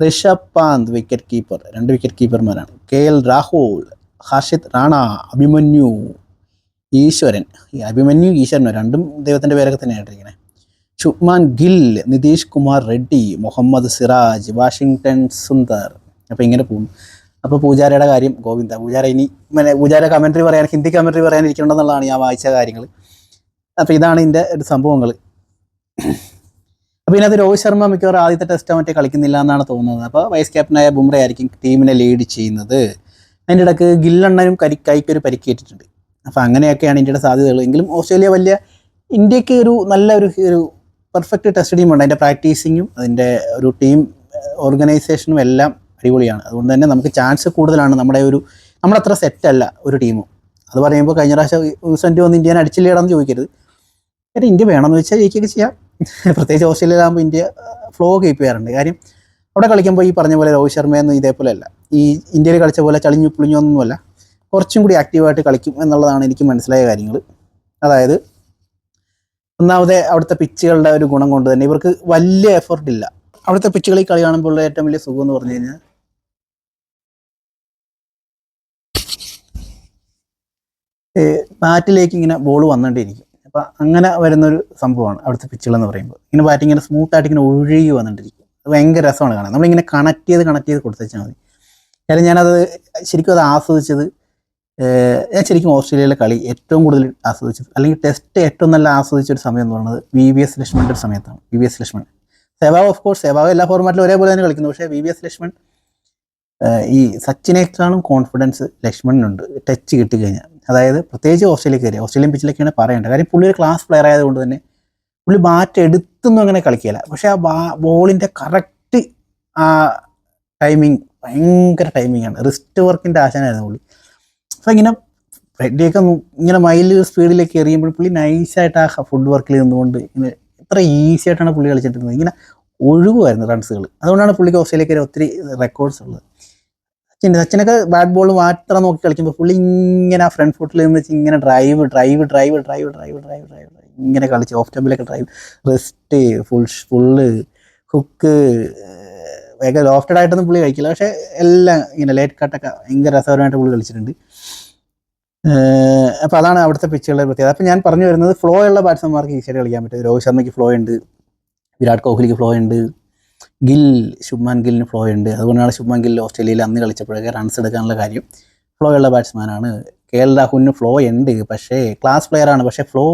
ഋഷഭ് പാന്ത് വിക്കറ്റ് കീപ്പർ രണ്ട് വിക്കറ്റ് കീപ്പർമാരാണ് കെ എൽ രാഹുൽ ഹർഷിത് റാണ അഭിമന്യു ഈശ്വരൻ. ഈ അഭിമന്യു ഈശ്വരനോ രണ്ടും ദൈവത്തിന്റെ പേരൊക്കെ തന്നെയാണ് ഇരിക്കുന്നത് ശുഭ്മാൻ ഗിൽ നിതീഷ് കുമാർ റെഡ്ഡി മുഹമ്മദ് സിറാജ് വാഷിങ്ടൺ സുന്ദർ. അപ്പോൾ ഇങ്ങനെ പോകും അപ്പോൾ പൂജാരയുടെ കാര്യം ഗോവിന്ദ. പൂജാര ഇനി മറ്റേ പൂജാര കമൻട്രി പറയാൻ ഹിന്ദി കമൻട്രി പറയാൻ ഇരിക്കണമെന്നുള്ളതാണ് ഞാൻ വായിച്ച കാര്യങ്ങൾ അപ്പോൾ ഇതാണ് ഇതിന്റെ ഒരു സംഭവങ്ങൾ അപ്പോൾ ഇതിനകത്ത് രോഹിത് ശർമ്മ മിക്കവാറും ആദ്യത്തെ ടെസ്റ്റ് മറ്റേ കളിക്കുന്നില്ല എന്നാണ് തോന്നുന്നത്. അപ്പോൾ വൈസ് ക്യാപ്റ്റനായ ബുംറ ആയിരിക്കും ടീമിനെ ലീഡ് ചെയ്യുന്നത്. അതിന്റെ ഇടയ്ക്ക് ഗില്ലണ്ണനും കരി കൈക്കൊരു പരിക്കേറ്റിട്ടുണ്ട് അപ്പോൾ അങ്ങനെയൊക്കെയാണ് ഇന്ത്യയുടെ സാധ്യതകൾ. എങ്കിലും ഓസ്ട്രേലിയ വലിയ ഇന്ത്യയ്ക്ക് ഒരു നല്ല ഒരു ഒരു പെർഫെക്റ്റ് ടെസ്റ്റ് ടീമുണ്ട് അതിന്റെ പ്രാക്ടീസിങ്ങും അതിന്റെ ഒരു ടീം ഓർഗനൈസേഷനും എല്ലാം അടിപൊളിയാണ്. അതുകൊണ്ട് തന്നെ നമുക്ക് ചാൻസ് കൂടുതലാണ് നമ്മുടെ ഒരു നമ്മളത്ര സെറ്റല്ല ഒരു ടീമും അത് പറയുമ്പോൾ കഴിഞ്ഞ പ്രാവശ്യം യൂസന്റ് വന്ന് ഇന്ത്യനെ അടിച്ചില്ലേടാന്ന് ചോദിക്കരുത്. ഇന്ത്യ വേണമെന്ന് വെച്ചാൽ ജയിക്കുകയൊക്കെ ചെയ്യാം. *laughs* പ്രത്യേകിച്ച് ഓസ്ട്രേലിയയിലാകുമ്പോൾ ഇന്ത്യ ഫ്ലോ കീപ്പ് ചെയ്യാറുണ്ട്. കാര്യം അവിടെ കളിക്കുമ്പോൾ ഈ പറഞ്ഞ പോലെ രോഹിത് ശർമ്മയൊന്നും ഇതേപോലെ അല്ല ഈ ഇന്ത്യയിൽ കളിച്ച പോലെ ചളിഞ്ഞു പുളിഞ്ഞൊന്നുമല്ല. കുറച്ചും കൂടി ആക്റ്റീവായിട്ട് കളിക്കും എന്നുള്ളതാണ് എനിക്ക് മനസ്സിലായ കാര്യങ്ങൾ അതായത് ഒന്നാമത് അവിടുത്തെ പിച്ചുകളുടെ ഒരു ഗുണം കൊണ്ട് തന്നെ ഇവർക്ക് വലിയ എഫർട്ട് ഇല്ല. അവിടുത്തെ പിച്ചുകളിൽ കളി കാണുമ്പോൾ ഏറ്റവും വലിയ സുഖം എന്ന് പറഞ്ഞു കഴിഞ്ഞാൽ ബാറ്റിലേക്ക് ഇങ്ങനെ ബോൾ വന്നുകൊണ്ടിരിക്കും അപ്പം അങ്ങനെ വരുന്നൊരു സംഭവമാണ് അവിടുത്തെ പിച്ചുകൾ എന്ന് പറയുമ്പോൾ. ഇങ്ങനെ ബാറ്റിംഗ് ഇങ്ങനെ സ്മൂത്തായിട്ട് ഇങ്ങനെ ഒഴുകി വന്നിട്ടിരിക്കും. അത് ഭയങ്കര രസമാണ് കാണാൻ. നമ്മളിങ്ങനെ കണക്ട് ചെയ്ത് കണക്ട് ചെയ്ത് കൊടുത്തുവെച്ചാൽ മതി. കാര്യം ഞാനത് ശരിക്കും അത് ആസ്വദിച്ചത് ഞാൻ ശരിക്കും ഓസ്ട്രേലിയയിലെ കളി ഏറ്റവും കൂടുതൽ ആസ്വദിച്ചത് അല്ലെങ്കിൽ ടെസ്റ്റ് ഏറ്റവും നല്ല ആസ്വദിച്ച ഒരു സമയം എന്ന് പറയുന്നത് വി വി എസ് ലക്ഷ്മണിന്റെ ഒരു സമയത്താണ്. V V S Laxman. Sehwag of course Sehwag എല്ലാ ഫോർമാറ്റിലും ഒരേപോലെ തന്നെ കളിക്കുന്നു. പക്ഷേ വി വി എസ് ലക്ഷ്മൺ ഈ സച്ചിനേക്കാളും കോൺഫിഡൻസ് ലക്ഷ്മണിനുണ്ട്. ടച്ച് കിട്ടിക്കഴിഞ്ഞാൽ അതായത് പ്രത്യേകിച്ച് ഓസ്ട്രേലിയ കയറി ഓസ്ട്രേലിയൻ പിച്ചിലൊക്കെയാണ് പറയേണ്ടത്. കാര്യം പുള്ളി ഒരു ക്ലാസ് പ്ലെയർ ആയതുകൊണ്ട് തന്നെ പുള്ളി ബാറ്റ് എടുത്തൊന്നും അങ്ങനെ കളിക്കില്ല. പക്ഷേ ആ ബാ ബോളിന്റെ കറക്റ്റ് ആ ടൈമിങ് ഭയങ്കര ടൈമിംഗ് ആണ്. റിസ്റ്റ് വർക്കിന്റെ ആശാനായിരുന്നു പുള്ളി. അപ്പോൾ ഇങ്ങനെ റെഡിയൊക്കെ ഇങ്ങനെ മൈൽ സ്പീഡിലേക്ക് എറിയുമ്പോൾ പുള്ളി നൈസായിട്ട് ആ ഫുഡ് വർക്കിൽ നിന്നുകൊണ്ട് ഇങ്ങനെ എത്ര ഈസി ആയിട്ടാണ് പുള്ളി കളിച്ചിട്ടിരുന്നത് ഇങ്ങനെ ഒഴുകുമായിരുന്നു റൺസുകൾ അതുകൊണ്ടാണ് പുള്ളിക്ക് ഓസ്ട്രേലിയക്കാർ ഒത്തിരി റെക്കോർഡ്സ് ഉള്ളത്. സച്ചിൻ സച്ചിനൊക്കെ ബാറ്റ് ബോൾ മാത്രം നോക്കി കളിക്കുമ്പോൾ പുള്ളി ഇങ്ങനെ ഫ്രണ്ട് ഫുട്ടിൽ നിന്ന് വെച്ച് ഇങ്ങനെ drive drive drive drive drive drive drive ഇങ്ങനെ കളിച്ച് off ടെമ്പിലൊക്കെ drive rest full full hook വേഗം ലോഫ്റ്റഡ് ആയിട്ടൊന്നും പുള്ളി കളിക്കില്ല. പക്ഷേ എല്ലാം ഇങ്ങനെ ലേറ്റ് കട്ടൊക്കെ ഭയങ്കര രസകരമായിട്ട് പുള്ളി കളിച്ചിട്ടുണ്ട്. അപ്പോൾ അതാണ് അവിടുത്തെ പിച്ചുകളുടെ പ്രത്യേകത. അപ്പോൾ ഞാൻ പറഞ്ഞു വരുന്നത് ഫ്ലോ ഉള്ള ബാറ്റ്സ്മാൻമാർക്ക് ഈസിയായിട്ട് കളിക്കാൻ പറ്റും. രോഹിത് ശർമ്മയ്ക്ക് ഫ്ലോ ഉണ്ട്. വിരാട് കോഹ്ലിക്ക് ഫ്ലോ ഉണ്ട്. ഗിൽ ശുഭ്മാൻ ഗില്ലിന് ഫ്ലോ ഉണ്ട് അതുകൊണ്ടാണ് ശുഭ്മാൻ ഗിൽ ഓസ്ട്രേലിയയിൽ അന്ന് കളിച്ചപ്പോഴൊക്കെ റൺസ് എടുക്കാനുള്ള കാര്യം. ഫ്ലോ ഉള്ള ബാറ്റ്സ്മാനാണ് കെ എൽ രാഹുലിന് ഫ്ലോ ഉണ്ട്. പക്ഷേ ക്ലാസ് പ്ലെയർ ആണ്. പക്ഷേ ഫ്ലോ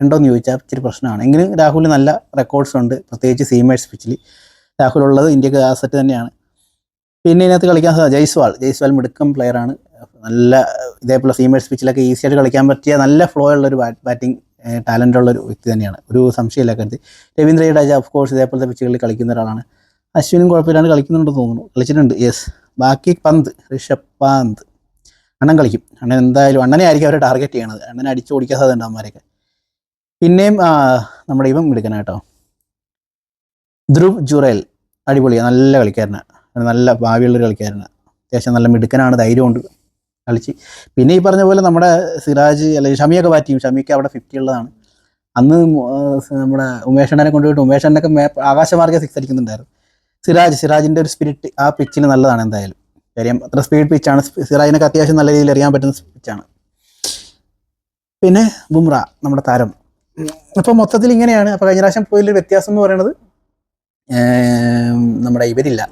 ഉണ്ടോ എന്ന് ചോദിച്ചാൽ ഇച്ചിരി പ്രശ്നമാണ്. എങ്കിലും രാഹുലിന് നല്ല റെക്കോർഡ്സ് ഉണ്ട്. പ്രത്യേകിച്ച് സീമേഴ്സ് പിച്ചിൽ രാഹുൽ ഉള്ളത് ഇന്ത്യയ്ക്ക് ആസറ്റ് തന്നെയാണ്. പിന്നെ ഇതിനകത്ത് കളിക്കാൻ ജയ്സ്വാൾ. ജയ്സ്വാൾ മിടുക്കം പ്ലെയറാണ് നല്ല ഇതേപോലെ സീമേഴ്സ് പിച്ചിലൊക്കെ ഈസിയായിട്ട് കളിക്കാൻ പറ്റിയ നല്ല ഫ്ലോ ഉള്ള ഒരു ബാറ്റിംഗ് ടാലന്റ് ഉള്ള ഒരു വ്യക്തി തന്നെയാണ്. ഒരു സംശയമില്ല കാര്യത്തിൽ. രവീന്ദ്ര ജഡേജ ഓഫ് കോഴ്സ് ഇതേപോലത്തെ പിച്ചുകളിൽ കളിക്കുന്ന ഒരാളാണ്. അശ്വിനും കുഴപ്പമില്ലാണ്ട് കളിക്കുന്നുണ്ടെന്ന് തോന്നുന്നു. കളിച്ചിട്ടുണ്ട് യെസ് ബാക്കി പന്ത് ഋഷഭ് പന്ത്. അണ്ണൻ കളിക്കും. അണ്ണൻ എന്തായാലും അണ്ണനെ ആയിരിക്കും അവരെ ടാർഗറ്റ് ചെയ്യണത്. അണ്ണനെ അടിച്ചു ഓടിക്കാൻ സാധ്യത ഉണ്ട് അവന്മാരൊക്കെ പിന്നെയും നമ്മുടെ ഇവൻ എടുക്കണം കേട്ടോ. ധ്രുവ് ജുറേൽ അടിപൊളിയാണ് നല്ല കളിക്കാരനാണ് നല്ല ഭാവിയുള്ളൊരു കളിക്കാരനാണ് അത്യാവശ്യം നല്ല മിടുക്കനാണ് ധൈര്യമുണ്ട്. കളിച്ച്. പിന്നെ ഈ പറഞ്ഞ പോലെ നമ്മുടെ സിറാജ് അല്ലെങ്കിൽ ഷമിയൊക്കെ ബാറ്റ് ചെയ്യും. ഷമിയൊക്കെ അവിടെ ഫിഫ്റ്റി ഉള്ളതാണ്. അന്ന് നമ്മുടെ ഉമേഷ് അണ്ണനെ കൊണ്ടുപോയിട്ട് ഉമേഷ് അണ്ണനൊക്കെ മേ ആകാശമാർഗ സിക്സ് അടിക്കുന്നുണ്ടായിരുന്നു. സിറാജ് സിറാജിന്റെ ഒരു സ്പിരിറ്റ് ആ പിച്ചിന് നല്ലതാണ് എന്തായാലും. കാര്യം അത്ര സ്പീഡ് പിച്ചാണ് സിറാജിനൊക്കെ അത്യാവശ്യം നല്ല രീതിയിൽ എറിയാൻ പറ്റുന്ന പിച്ചാണ് പിന്നെ ബുംറ നമ്മുടെ താരം. അപ്പോൾ മൊത്തത്തിൽ ഇങ്ങനെയാണ്. അപ്പോൾ കഴിഞ്ഞ പ്രാവശ്യം പോയി വ്യത്യാസം എന്ന് പറയുന്നത് നമ്മുടെ ഇവരില്ല.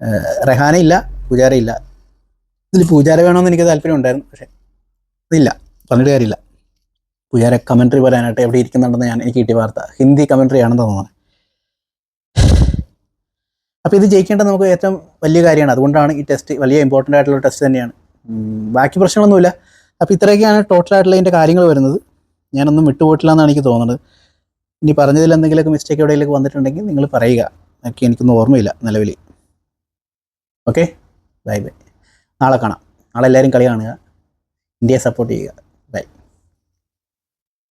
റെഹാനയില്ല റെഹാന ഇല്ല പൂജാര ഇല്ല ഇതിൽ പൂജാര വേണമെന്ന് എനിക്ക് താല്പര്യം ഉണ്ടായിരുന്നു പക്ഷേ ഇതില്ല പറഞ്ഞിട്ട് കാര്യമില്ല. പൂജാര കമൻട്രി പറയാനായിട്ട് എവിടെ ഇരിക്കുന്നുണ്ടെന്ന് ഞാൻ എനിക്ക് കിട്ടിയ വാർത്ത. ഹിന്ദി കമൻട്രി ആണെന്ന് തോന്നുന്നത് അപ്പോൾ ഇത് ജയിക്കേണ്ടത് നമുക്ക് ഏറ്റവും വലിയ കാര്യമാണ്. അതുകൊണ്ടാണ് ഈ ടെസ്റ്റ് വലിയ ഇമ്പോർട്ടന്റ് ആയിട്ടുള്ള ടെസ്റ്റ് തന്നെയാണ്. ബാക്കി പ്രശ്നങ്ങളൊന്നുമില്ല. അപ്പോൾ ഇത്രയൊക്കെയാണ് ടോട്ടൽ ആയിട്ടുള്ള ഇതിന്റെ കാര്യങ്ങൾ വരുന്നത്. ഞാനൊന്നും വിട്ടുപോയിട്ടില്ല എന്നാണ് എനിക്ക് തോന്നുന്നത്. ഇനി പറഞ്ഞതിൽ എന്തെങ്കിലുമൊക്കെ മിസ്റ്റേക്ക് എവിടെയെങ്കിലും വന്നിട്ടുണ്ടെങ്കിൽ നിങ്ങൾ പറയുക. ഒക്കെ എനിക്കൊന്നും ഓർമ്മയില്ല നിലവിൽ. ഓക്കെ ബൈ ബൈ നാളെ കാണാം നാളെ എല്ലാവരും കളി കാണുക ഇന്ത്യയെ സപ്പോർട്ട് ചെയ്യുക